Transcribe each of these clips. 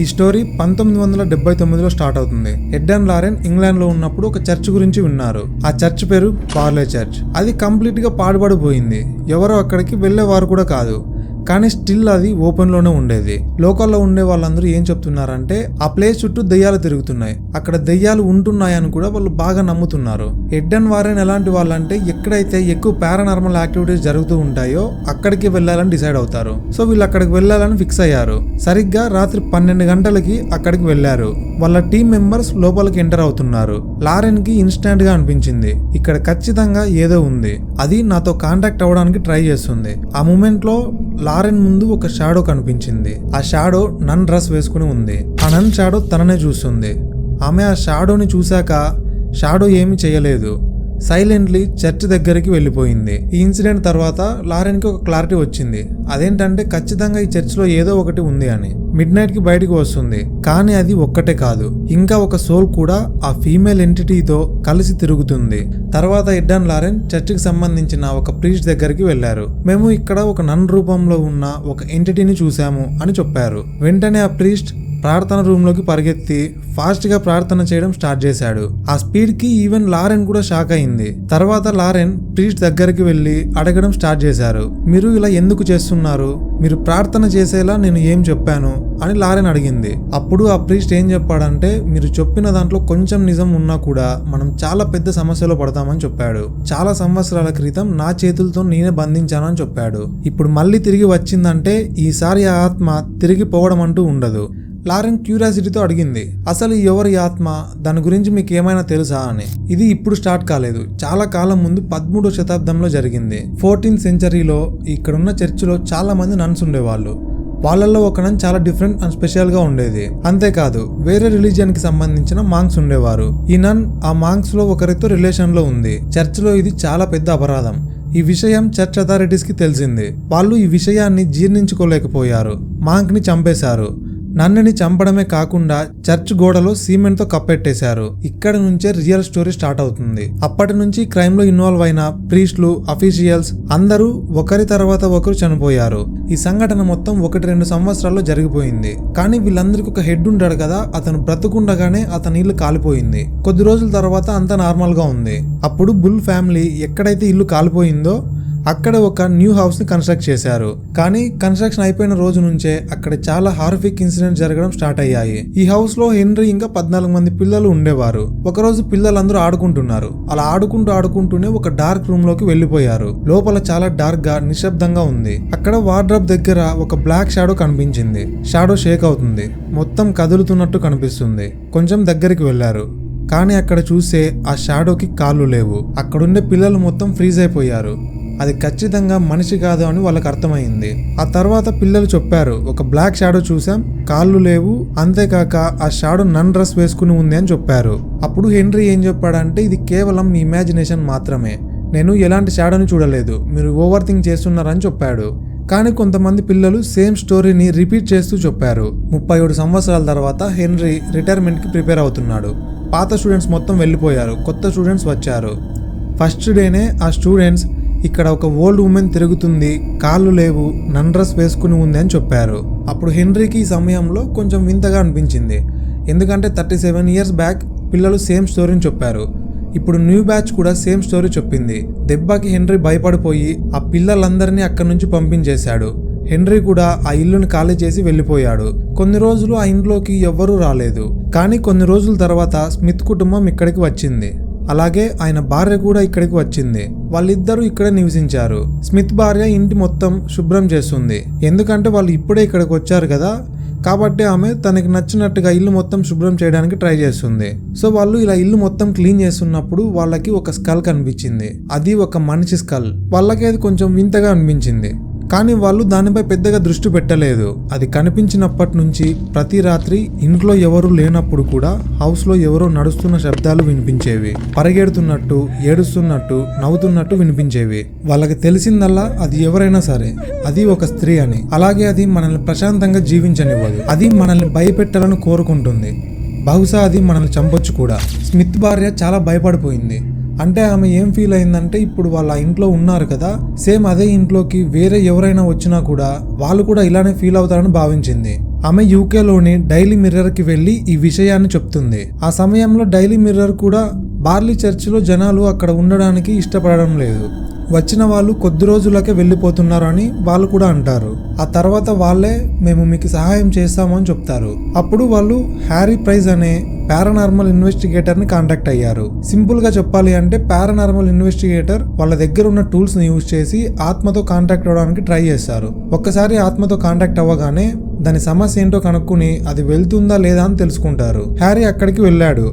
ఈ స్టోరీ పంతొమ్మిది వందల డెబ్బై తొమ్మిదిలో స్టార్ట్ అవుతుంది. ఎడ్ అండ్ లారెన్ ఇంగ్లాండ్లో ఉన్నప్పుడు ఒక చర్చ్ గురించి విన్నారు. ఆ చర్చ్ పేరు పార్లే చర్చ్. అది కంప్లీట్గా పాడుపడిపోయింది ఎవరో అక్కడికి వెళ్ళేవారు కూడా కాదు. కానీ స్టిల్ అది ఓపెన్లోనే ఉండేది. లోకల్లో ఉండే వాళ్ళందరూ ఏం చెప్తున్నారంటే ఆ ప్లేస్ చుట్టూ దెయ్యాలు తిరుగుతున్నాయి. అక్కడ దెయ్యాలు ఉంటున్నాయని కూడా వాళ్ళు బాగా నమ్ముతున్నారు. ఎడ్డన్ అండ్ వారెన్ ఎలాంటి వాళ్ళంటే ఎక్కడైతే ఎక్కువ పారానార్మల్ యాక్టివిటీస్ జరుగుతూ ఉంటాయో అక్కడికి వెళ్ళాలని డిసైడ్ అవుతారు. సో వీళ్ళు అక్కడికి వెళ్ళాలని ఫిక్స్ అయ్యారు. సరిగ్గా రాత్రి పన్నెండు గంటలకి అక్కడికి వెళ్ళారు. వాళ్ళ టీం మెంబర్స్ లోపలికి ఎంటర్ అవుతున్నారు. లారెన్కి ఇన్స్టెంట్గా అనిపించింది. ఇక్కడ ఖచ్చితంగా ఏదో ఉంది. అది నాతో కాంటాక్ట్ అవ్వడానికి ట్రై చేస్తుంది. ఆ మూమెంట్లో లారెన్ ముందు ఒక షాడో కనిపించింది. ఆ షాడో నన్ డ్రెస్ వేసుకుని ఉంది. ఆ నన్ షాడో తననే చూస్తుంది. ఆమె ఆ షాడోని చూశాక షాడో ఏమీ చేయలేదు. సైలెంట్లీ చర్చ్ దగ్గరికి వెళ్ళిపోయింది. ఈ ఇన్సిడెంట్ తర్వాత లారెన్కి ఒక క్లారిటీ వచ్చింది. అదేంటంటే ఖచ్చితంగా ఈ చర్చ్లో ఏదో ఒకటి ఉంది అని. మిడ్ నైట్కి బయటికి వస్తుంది. కానీ అది ఒక్కటే కాదు. ఇంకా ఒక సోల్ కూడా ఆ ఫీమేల్ ఎంటిటీతో కలిసి తిరుగుతుంది. తర్వాత ఎడ్డాన్ లారెన్ చర్చికి సంబంధించిన ఒక ప్రీస్ట్ దగ్గరికి వెళ్ళారు మేము ఇక్కడ ఒక నన్ రూపంలో ఉన్న ఒక ఎంటిటీని చూశాము అని చెప్పారు. వెంటనే ఆ ప్రీస్ట్ ప్రార్థన రూమ్లోకి పరిగెత్తి ఫాస్ట్గా ప్రార్థన చేయడం స్టార్ట్ చేశాడు. ఆ స్పీడ్కి ఈవెన్ లారెన్ కూడా షాక్ అయింది. తర్వాత లారెన్ ప్రీస్ట్ దగ్గరికి వెళ్ళి అడగడం స్టార్ట్ చేశారు. మీరు ఇలా ఎందుకు చేస్తున్నారు? మీరు ప్రార్థన చేసేలా నేను ఏం చెప్పాను? అని లారెన్ అడిగింది. అప్పుడు ఆ ప్రీస్ట్ ఏం చెప్పాడంటే మీరు చెప్పిన దాంట్లో కొంచెం నిజం ఉన్నా కూడా మనం చాలా పెద్ద సమస్యలో పడతామని చెప్పాడు. చాలా సంవత్సరాల క్రితం నా చేతులతో నేనే బంధించానని చెప్పాడు. ఇప్పుడు మళ్ళీ తిరిగి వచ్చిందంటే ఈసారి ఆ ఆత్మ తిరిగి పోవడం అంటూ ఉండదు. లారెన్ క్యూరియాసిటీతో అడిగింది అసలు ఎవరి ఆత్మ? దాని గురించి మీకు ఏమైనా తెలుసా? అని. ఇది ఇప్పుడు స్టార్ట్ కాలేదు. చాలా కాలం ముందు పదమూడో శతాబ్దంలో జరిగింది. ఫోర్టీన్త్ సెంచరీలో ఇక్కడున్న చర్చిలో చాలా మంది నన్స్ ఉండేవాళ్ళు. వాళ్ళల్లో ఒక నన్ చాలా డిఫరెంట్ అండ్ స్పెషల్గా ఉండేది. అంతేకాదు వేరే రిలీజియన్కి సంబంధించిన మాంగ్స్ ఉండేవారు. ఈ నన్ ఆ మాంగ్స్లో ఒకరితో రిలేషన్లో ఉంది. చర్చ్లో ఇది చాలా పెద్ద అపరాధం. ఈ విషయం చర్చ్ అథారిటీస్కి తెలిసింది. వాళ్ళు ఈ విషయాన్ని జీర్ణించుకోలేకపోయారు. మాంక్ని చంపేశారు. నన్నని చంపడమే కాకుండా చర్చ్ గోడలో సిమెంట్తో కప్పెట్టేశారు. ఇక్కడ నుంచే రియల్ స్టోరీ స్టార్ట్ అవుతుంది. అప్పటి నుంచి క్రైమ్లో ఇన్వాల్వ్ అయిన ప్రీస్ట్లు అఫీషియల్స్ అందరూ ఒకరి తర్వాత ఒకరు చనిపోయారు. ఈ సంఘటన మొత్తం ఒకటి రెండు సంవత్సరాల్లో జరిగిపోయింది. కానీ వీళ్ళందరికీ ఒక హెడ్ ఉంటాడు కదా అతను బ్రతుకుండగానే అతని ఇల్లు కాలిపోయింది. కొద్ది రోజుల తర్వాత అంతా నార్మల్గా ఉంది. అప్పుడు బుల్ ఫ్యామిలీ ఎక్కడైతే ఇల్లు కాలిపోయిందో అక్కడ ఒక న్యూ హౌస్ని కన్స్ట్రక్ట్ చేశారు. కానీ కన్స్ట్రక్షన్ అయిపోయిన రోజు నుంచే అక్కడ చాలా హార్ఫిక్ ఇన్సిడెంట్ జరగడం స్టార్ట్ అయ్యాయి. ఈ హౌస్లో హెన్రీ ఇంకా పద్నాలుగు మంది పిల్లలు ఉండేవారు. ఒకరోజు పిల్లలందరూ ఆడుకుంటున్నారు. అలా ఆడుకుంటూ ఆడుకుంటూనే ఒక డార్క్ రూమ్లోకి వెళ్ళిపోయారు లోపల చాలా డార్క్గా నిశ్శబ్దంగా ఉంది. అక్కడ వార్డ్రబ్ దగ్గర ఒక బ్లాక్ షాడో కనిపించింది. షాడో షేక్ అవుతుంది. మొత్తం కదులుతున్నట్టు కనిపిస్తుంది. కొంచెం దగ్గరికి వెళ్ళారు కానీ అక్కడ చూసే ఆ షాడోకి కాళ్ళు లేవు. అక్కడుండే పిల్లలు మొత్తం ఫ్రీజ్ అయిపోయారు. అది ఖచ్చితంగా మనిషి కాదు అని వాళ్ళకి అర్థమైంది. ఆ తర్వాత పిల్లలు చెప్పారు ఒక బ్లాక్ షాడో చూసాం కాళ్ళు లేవు అంతేకాక ఆ షాడో నన్ డ్రెస్ వేసుకుని ఉంది అని చెప్పారు. అప్పుడు హెన్రీ ఏం చెప్పాడంటే ఇది కేవలం మీ ఇమాజినేషన్ మాత్రమే. నేను ఎలాంటి షాడోని చూడలేదు. మీరు ఓవర్ థింక్ చేస్తున్నారని చెప్పాడు. కానీ కొంతమంది పిల్లలు సేమ్ స్టోరీని రిపీట్ చేస్తూ చెప్పారు. ముప్పై ఏడు సంవత్సరాల తర్వాత హెన్రీ రిటైర్మెంట్కి ప్రిపేర్ అవుతున్నాడు. పాత స్టూడెంట్స్ మొత్తం వెళ్ళిపోయారు. కొత్త స్టూడెంట్స్ వచ్చారు. ఫస్ట్ డేనే ఆ స్టూడెంట్స్ ఇక్కడ ఒక ఓల్డ్ ఉమెన్ తిరుగుతుంది కాళ్ళు లేవు నన్ డ్రెస్ వేసుకుని ఉంది అని చెప్పారు. అప్పుడు హెన్రీకి ఈ సమయంలో కొంచెం వింతగా అనిపించింది. ఎందుకంటే థర్టీ సెవెన్ ఇయర్స్ బ్యాక్ పిల్లలు సేమ్ స్టోరీని చెప్పారు. ఇప్పుడు న్యూ బ్యాచ్ కూడా సేమ్ స్టోరీ చెప్పింది. దెబ్బకి హెన్రీ భయపడిపోయి ఆ పిల్లలందరినీ అక్కడి నుంచి పంపించేశాడు. హెన్రీ కూడా ఆ ఇల్లుని ఖాళీ చేసి వెళ్ళిపోయాడు. కొన్ని రోజులు ఆ ఇంట్లోకి ఎవ్వరూ రాలేదు. కానీ కొన్ని రోజుల తర్వాత స్మిత్ కుటుంబం ఇక్కడికి వచ్చింది. అలాగే ఆయన భార్య కూడా ఇక్కడికి వచ్చింది. వాళ్ళిద్దరూ ఇక్కడే నివసించారు. స్మిత్ భార్య ఇంటి మొత్తం శుభ్రం చేస్తుంది. ఎందుకంటే వాళ్ళు ఇప్పుడే ఇక్కడికి వచ్చారు కదా. కాబట్టి ఆమె తనకి నచ్చినట్టుగా ఇల్లు మొత్తం శుభ్రం చేయడానికి ట్రై చేస్తుంది. సో వాళ్ళు ఇలా ఇల్లు మొత్తం క్లీన్ చేస్తున్నప్పుడు వాళ్ళకి ఒక స్కల్ కనిపించింది. అది ఒక మనిషి స్కల్. వాళ్ళకి అది కొంచెం వింతగా అనిపించింది. కానీ వాళ్ళు దానిపై పెద్దగా దృష్టి పెట్టలేదు. అది కనిపించినప్పటి నుంచి ప్రతి రాత్రి ఇంట్లో ఎవరు లేనప్పుడు కూడా హౌస్లో ఎవరో నడుస్తున్న శబ్దాలు వినిపించేవి. పరిగెడుతున్నట్టు ఏడుస్తున్నట్టు నవ్వుతున్నట్టు వినిపించేవి. వాళ్ళకి తెలిసిందల్లా అది ఎవరైనా సరే అది ఒక స్త్రీ అని. అలాగే అది మనల్ని ప్రశాంతంగా జీవించనివ్వదు. అది మనల్ని భయపెట్టాలని కోరుకుంటుంది. బహుశా అది మనల్ని చంపొచ్చు కూడా. స్మిత్ భార్య చాలా భయపడిపోయింది. అంటే ఆమె ఏం ఫీల్ అయిందంటే ఇప్పుడు వాళ్ళ ఇంట్లో ఉన్నారు కదా సేమ్ అదే ఇంట్లోకి వేరే ఎవరైనా వచ్చినా కూడా వాళ్ళు కూడా ఇలానే ఫీల్ అవుతారని భావించింది. ఆమె యూకేలోని డైలీ మిర్రర్కి వెళ్ళి ఈ విషయాన్ని చెప్తుంది. ఆ సమయంలో డైలీ మిర్రర్ కూడా బార్లీ చర్చిలో జనాలు అక్కడ ఉండడానికి ఇష్టపడడం లేదు. వచ్చిన వాళ్ళు కొద్ది రోజులకే వెళ్ళిపోతున్నారు అని వాళ్ళు కూడా అంటారు. ఆ తర్వాత వాళ్ళే మేము మీకు సహాయం చేస్తాము అని చెప్తారు. అప్పుడు వాళ్ళు హ్యారీ ప్రైజ్ అనే పారానార్మల్ ఇన్వెస్టిగేటర్ని కాంటాక్ట్ అయ్యారు. సింపుల్గా చెప్పాలి అంటే పారానార్మల్ ఇన్వెస్టిగేటర్ వాళ్ళ దగ్గర ఉన్న టూల్స్ని యూజ్ చేసి ఆత్మతో కాంటాక్ట్ అవ్వడానికి ట్రై చేస్తారు ఒక్కసారి ఆత్మతో కాంటాక్ట్ అవ్వగానే దాని సమస్య ఏంటో కనుక్కుని అది వెళ్తుందా లేదా అని తెలుసుకుంటారు. హ్యారీ అక్కడికి వెళ్ళాడు.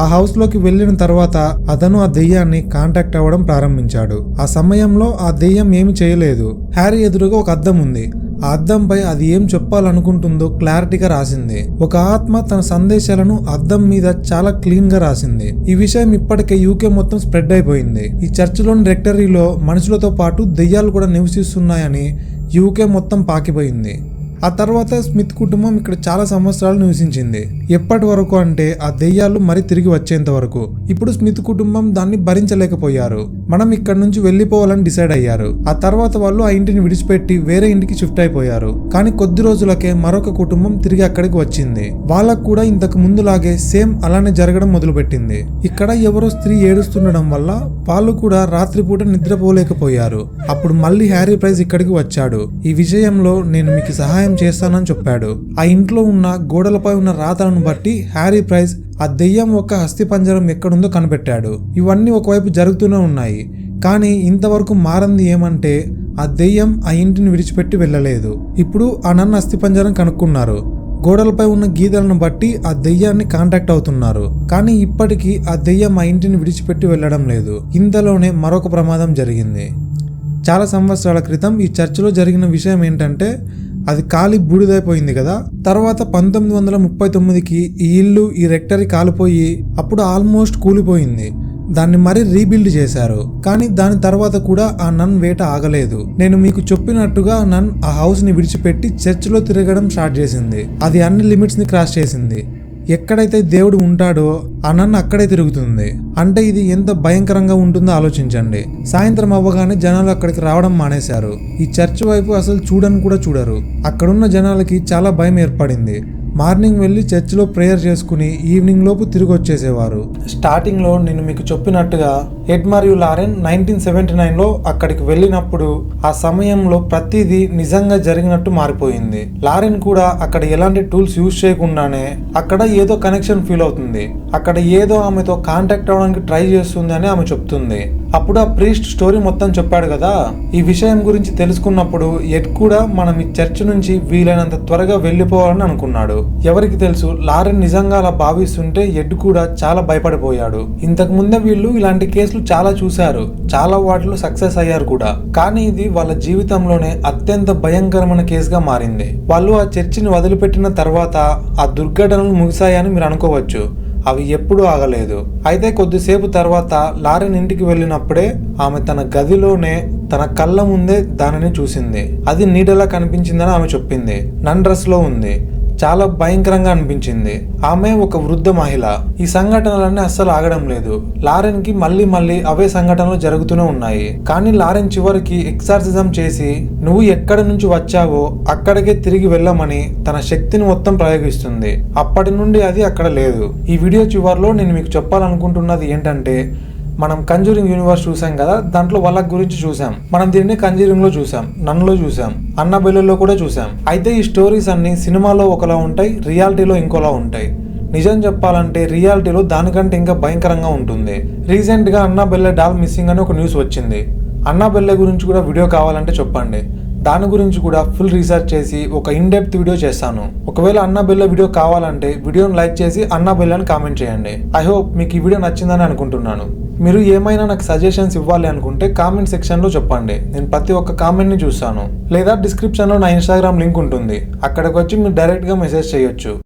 ఆ హౌస్లోకి వెళ్ళిన తర్వాత అతను ఆ దెయ్యాన్ని కాంటాక్ట్ అవ్వడం ప్రారంభించాడు. ఆ సమయంలో ఆ దెయ్యం ఏమి చేయలేదు. హ్యారీ ఎదురుగా ఒక అద్దం ఉంది. ఆ అద్దంపై అది ఏం చెప్పాలనుకుంటుందో క్లారిటీగా రాసింది. ఒక ఆత్మ తన సందేశాలను అద్దం మీద చాలా క్లీన్గా రాసింది. ఈ విషయం ఇప్పటికే యూకే మొత్తం స్ప్రెడ్ అయిపోయింది. ఈ చర్చిలోని రెక్టరీలో మనుషులతో పాటు దెయ్యాలు కూడా నివసిస్తున్నాయని యూకే మొత్తం పాకిపోయింది. ఆ తర్వాత స్మిత్ కుటుంబం ఇక్కడ చాలా సంవత్సరాలు నివసించింది. ఎప్పటి వరకు అంటే ఆ దెయ్యాలు మరి తిరిగి వచ్చేంత వరకు. ఇప్పుడు స్మిత్ కుటుంబం దాన్ని భరించలేకపోయారు. మనం ఇక్కడ నుంచి వెళ్ళిపోవాలని డిసైడ్ అయ్యారు. ఆ తర్వాత వాళ్ళు ఆ ఇంటిని విడిచిపెట్టి వేరే ఇంటికి షిఫ్ట్ అయిపోయారు. కానీ కొద్ది రోజులకే మరొక కుటుంబం తిరిగి అక్కడికి వచ్చింది. వాళ్ళకు కూడా ఇంతకు ముందులాగే సేమ్ అలానే జరగడం మొదలుపెట్టింది. ఇక్కడ ఎవరో స్త్రీ ఏడుస్తుండడం వల్ల వాళ్ళు కూడా రాత్రిపూట నిద్రపోలేకపోయారు. అప్పుడు మళ్ళీ హ్యారీ ప్రైజ్ ఇక్కడికి వచ్చాడు. ఈ విషయంలో నేను మీకు సహాయం చేస్తానని చెప్పాడు. ఆ ఇంట్లో ఉన్న గోడలపై ఉన్న రాతలను బట్టి హ్యారీ ప్రైజ్ ఆ దెయ్యం యొక్క అస్థిపంజరం ఎక్కడుందో కనిపెట్టాడు. ఇవన్నీ ఒకవైపు జరుగుతూనే ఉన్నాయి. కానీ ఇంతవరకు మారంది ఏమంటే ఆ దెయ్యం ఆ ఇంటిని విడిచిపెట్టి వెళ్ళలేదు. ఇప్పుడు ఆ నన్ను అస్థిపంజరం కనుక్కున్నారు. గోడలపై ఉన్న గీతలను బట్టి ఆ దెయ్యాన్ని కాంటాక్ట్ అవుతున్నారు. కానీ ఇప్పటికీ ఆ దెయ్యం ఆ ఇంటిని విడిచిపెట్టి వెళ్ళడం లేదు. ఇంతలోనే మరొక ప్రమాదం జరిగింది. చాలా సంవత్సరాల క్రితం ఈ చర్చిలో జరిగిన విషయం ఏంటంటే అది కాలి బూడిదైపోయింది కదా. తర్వాత పంతొమ్మిది వందల ముప్పై తొమ్మిదికి ఈ ఇల్లు ఈ రెక్టరీ కాలిపోయి అప్పుడు ఆల్మోస్ట్ కూలిపోయింది. దాన్ని మరి రీబిల్డ్ చేశారు. కానీ దాని తర్వాత కూడా ఆ నన్ వేట ఆగలేదు. నేను మీకు చెప్పినట్టుగా నన్ ఆ హౌస్ని విడిచిపెట్టి చర్చిలో తిరగడం స్టార్ట్ చేసింది. అది అన్ని లిమిట్స్ని క్రాస్ చేసింది. ఎక్కడైతే దేవుడు ఉంటాడో అనన్న నన్ను అక్కడే తిరుగుతుంది. అంటే ఇది ఎంత భయంకరంగా ఉంటుందో ఆలోచించండి. సాయంత్రం అవ్వగానే జనాలు అక్కడికి రావడం మానేశారు. ఈ చర్చ్ వైపు అసలు చూడని కూడా చూడరు. అక్కడున్న జనాలకి చాలా భయం ఏర్పడింది. మార్నింగ్ వెళ్ళి చర్చిలో ప్రేయర్ చేసుకుని ఈవినింగ్ లోపు తిరిగి వచ్చేసేవారు స్టార్టింగ్లో నేను మీకు చెప్పినట్టుగా ఎడ్ మరియు లారెన్ నైన్టీన్ సెవెంటీ నైన్లో అక్కడికి వెళ్ళినప్పుడు ఆ సమయంలో ప్రతిదీ నిజంగా జరిగినట్టు మారిపోయింది. లారెన్ కూడా అక్కడ ఎలాంటి టూల్స్ యూజ్ చేయకుండానే అక్కడ ఏదో కనెక్షన్ ఫీల్ అవుతుంది. అక్కడ ఏదో ఆమెతో కాంటాక్ట్ అవ్వడానికి ట్రై చేస్తుంది అని ఆమె చెప్తుంది. అప్పుడు ఆ ప్రీస్ట్ స్టోరీ మొత్తం చెప్పాడు కదా. ఈ విషయం గురించి తెలుసుకున్నప్పుడు ఎడ్ కూడా మనం ఈ చర్చ్ నుంచి వీలైనంత త్వరగా వెళ్ళిపోవాలని అనుకున్నాడు. ఎవరికి తెలుసు లారెన్ నిజంగా అలా భావిస్తుంటే ఎడ్ కూడా చాలా భయపడిపోయాడు. ఇంతకు ముందే వీళ్ళు ఇలాంటి కేసులు చాలా చూశారు. చాలా వాటిలో సక్సెస్ అయ్యారు కూడా. కానీ ఇది వాళ్ళ జీవితంలోనే అత్యంత భయంకరమైన కేసుగా మారింది. వాళ్ళు ఆ చర్చిని వదిలిపెట్టిన తర్వాత ఆ దుర్ఘటనలు ముగిశాయని మీరు అనుకోవచ్చు. అవి ఎప్పుడూ ఆగలేదు. అయితే కొద్దిసేపు తర్వాత లారెన్ ఇంటికి వెళ్ళినప్పుడే ఆమె తన గదిలోనే తన కళ్ళ ముందే దానిని చూసింది. అది నీడలా కనిపించిందని ఆమె చెప్పింది. నన్ డ్రెస్లో ఉంది. చాలా భయంకరంగా అనిపించింది. ఆమె ఒక వృద్ధ మహిళ. ఈ సంఘటనలన్నీ అస్సలు ఆగడం లేదు. లారెన్కి మళ్ళీ మళ్ళీ అవే సంఘటనలు జరుగుతూనే ఉన్నాయి. కానీ లారెన్ చివరికి ఎక్సార్సిజం చేసి నువ్వు ఎక్కడి నుంచి వచ్చావో అక్కడికే తిరిగి వెళ్ళమని తన శక్తిని మొత్తం ప్రయోగిస్తుంది. అప్పటి నుండి అది అక్కడ లేదు. ఈ వీడియో చివరిలో నేను మీకు చెప్పాలనుకుంటున్నది ఏంటంటే మనం కంజూరింగ్ యూనివర్స్ చూసాం కదా దాంట్లో వాళ్ళ గురించి చూసాం. మనం దీన్ని కంజూరింగ్లో చూసాం నన్నులో చూసాం అన్నబెల్లులో కూడా చూసాం. అయితే ఈ స్టోరీస్ అన్ని సినిమాలో ఒకలా ఉంటాయి రియాలిటీలో ఇంకోలా ఉంటాయి. నిజం చెప్పాలంటే రియాలిటీలో దానికంటే ఇంకా భయంకరంగా ఉంటుంది. రీసెంట్గా అన్నా బెల్లె డాల్ మిస్సింగ్ అని ఒక న్యూస్ వచ్చింది. అన్నా బెల్లె గురించి కూడా వీడియో కావాలంటే చెప్పండి. దాని గురించి కూడా ఫుల్ రీసెర్చ్ చేసి ఒక ఇన్ డెప్త్ వీడియో చేస్తాను. ఒకవేళ అన్నా బెల్ల వీడియో కావాలంటే వీడియోని లైక్ చేసి అన్నా బెల్లని కామెంట్ చేయండి. ఐ హోప్ మీకు ఈ వీడియో నచ్చిందని అనుకుంటున్నాను. మీరు ఏమైనా నాకు సజెషన్స్ ఇవ్వాలి అనుకుంటే కామెంట్ సెక్షన్లో చెప్పండి. నేను ప్రతి ఒక్క కామెంట్ని చూస్తాను. లేదా డిస్క్రిప్షన్లో నా ఇన్స్టాగ్రామ్ లింక్ ఉంటుంది. అక్కడికి వచ్చి మీరు డైరెక్ట్గా మెసేజ్ చేయొచ్చు.